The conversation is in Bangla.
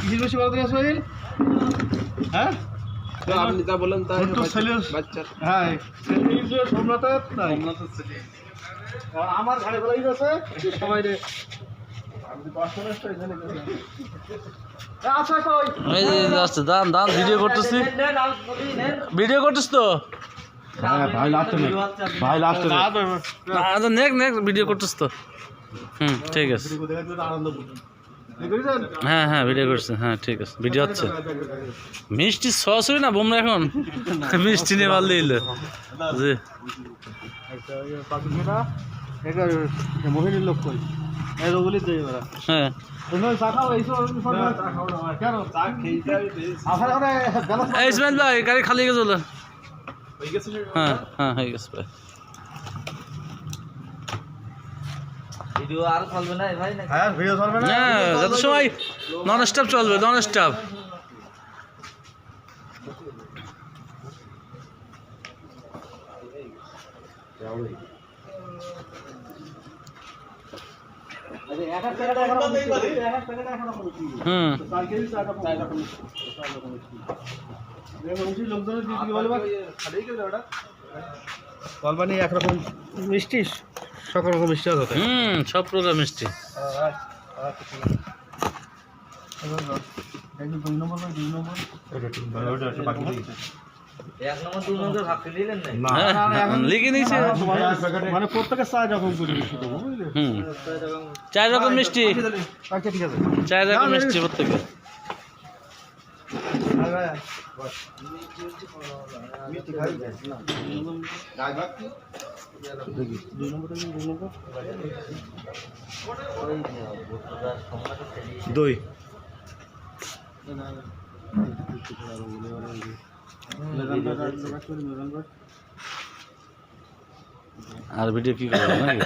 কিসের বেশি বড় দিন সোহেল হ্যাঁ? আপনি যা বললেন তাই ছোট্ট হ্যাঁ আমার বেলাই সবাই রে। এখানে আচ্ছা কই এই যে যাচ্ছে দান দান ভিডিও করতেছি। ভিডিও করতেছ তো? হ্যাঁ ভাই লাস্টে ভাই লাস্টে আচ্ছা নেক নেক ভিডিও করতেছ তো। হুম ঠিক আছে। আনন্দ হ্যাঁ হ্যাঁ ভিডিও করছে। হ্যাঁ ঠিক আছে। ভিডিও হচ্ছে। মিষ্টি সরাসরি না বোমরা এখন? মিষ্টি নিয়ে মাল দিল। জি। মোহিনীর হ্যাঁ ইসমাইল ভাই, গাড়ি খালি গেছে বলে। হ্যাঁ হ্যাঁ হয়ে গেছে প্রায় ভিডিও আর চলবে না ভাই না হ্যাঁ ভিডিও চলবে না? হ্যাঁ যত সময় নন স্টপ চলবে নন স্টপ হুম। লোকজনের দিদি বলবা? কলবানি একরকম মিষ্টি? সকল রকম মিষ্টি আছে হুম সব প্রকার মিষ্টি। দুই নম্বর দুই নম্বর এক নম্বর দু নম্বর ভাগ করে দিলেন না লিখে নিয়েছে। প্রত্যেকের চার রকম মিষ্টি দেবো বুঝলে? হুম। চার রকম মিষ্টি। ঠিক আছে চার রকম মিষ্টি প্রত্যেকে। মিষ্টি খাই। দুই। নম্বর দুই নম্বর দই আর ভিডিও কি করব নাকি?